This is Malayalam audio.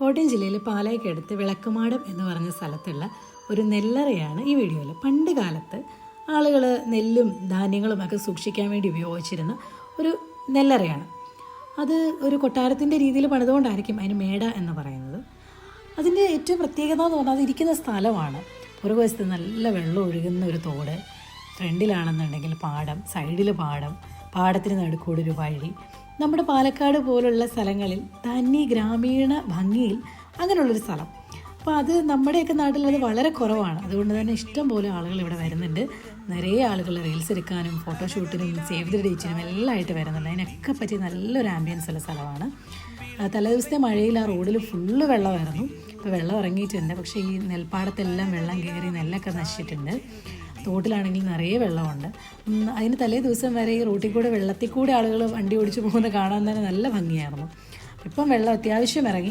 കോട്ടയം ജില്ലയിൽ പാലായ്ക്കടുത്ത് വിളക്കുമാടം എന്ന് പറഞ്ഞ സ്ഥലത്തുള്ള ഒരു നെല്ലറയാണ് ഈ വീഡിയോയിൽ പണ്ട് കാലത്ത് ആളുകൾ നെല്ലും ധാന്യങ്ങളും ഒക്കെ സൂക്ഷിക്കാൻ വേണ്ടി ഉപയോഗിച്ചിരുന്ന ഒരു നെല്ലറയാണ്. അത് ഒരു കൊട്ടാരത്തിന്റെ രീതിയിൽ പണിതുകൊണ്ടായിരിക്കും അതിന് മേട എന്ന് പറയുന്നത്. അതിന്റെ ഏറ്റവും പ്രത്യേകത എന്ന് പറഞ്ഞാൽ അതിരിക്കുന്ന സ്ഥലമാണ്. പുറകുവശത്ത് നല്ല വെള്ളം ഒഴുകുന്ന ഒരു തോട് ഫ്രണ്ടിലാണെന്നുണ്ടെങ്കിൽ പാടം സൈഡിൽ പാടം പാടത്തിന് നടുക്കൂടൊരു വഴി നമ്മുടെ പാലക്കാട് പോലുള്ള സ്ഥലങ്ങളിൽ തന്നെ ഗ്രാമീണ ഭംഗിയിൽ അങ്ങനെയുള്ളൊരു സ്ഥലം. അപ്പോൾ അത് നമ്മുടെയൊക്കെ നാട്ടിൽ അത് വളരെ കുറവാണ്. അതുകൊണ്ട് തന്നെ ഇഷ്ടം പോലെ ആളുകൾ ഇവിടെ വരുന്നുണ്ട്. നിറയെ ആളുകൾ റീൽസ് എടുക്കാനും ഫോട്ടോഷൂട്ടിനും സേവ് ദ ഡേറ്റിനും എല്ലാം ആയിട്ട് വരുന്നുണ്ട്. അതിനൊക്കെ പറ്റിയ നല്ലൊരു ആംബിയൻസ് ഉള്ള സ്ഥലമാണ്. തലേ തലേദിവസത്തെ മഴയിൽ ആ റോഡിൽ ഫുള്ള് വെള്ളമായിരുന്നു. ഇപ്പോൾ വെള്ളം ഇറങ്ങിയിട്ടുണ്ട്. പക്ഷേ ഈ നെൽപ്പാടത്തെല്ലാം വെള്ളം കയറി നെല്ലൊക്കെ നശിച്ചിട്ടുണ്ട്. തോട്ടിലാണെങ്കിൽ നിറയെ വെള്ളമുണ്ട്. അതിന് തലേ ദിവസം വരെ ഈ റോട്ടിൽ കൂടെ വെള്ളത്തിൽ കൂടെ ആളുകൾ വണ്ടി ഓടിച്ചു പോകുന്നത് കാണാൻ തന്നെ നല്ല ഭംഗിയായിരുന്നു. ഇപ്പം വെള്ളം അത്യാവശ്യം ഇറങ്ങി.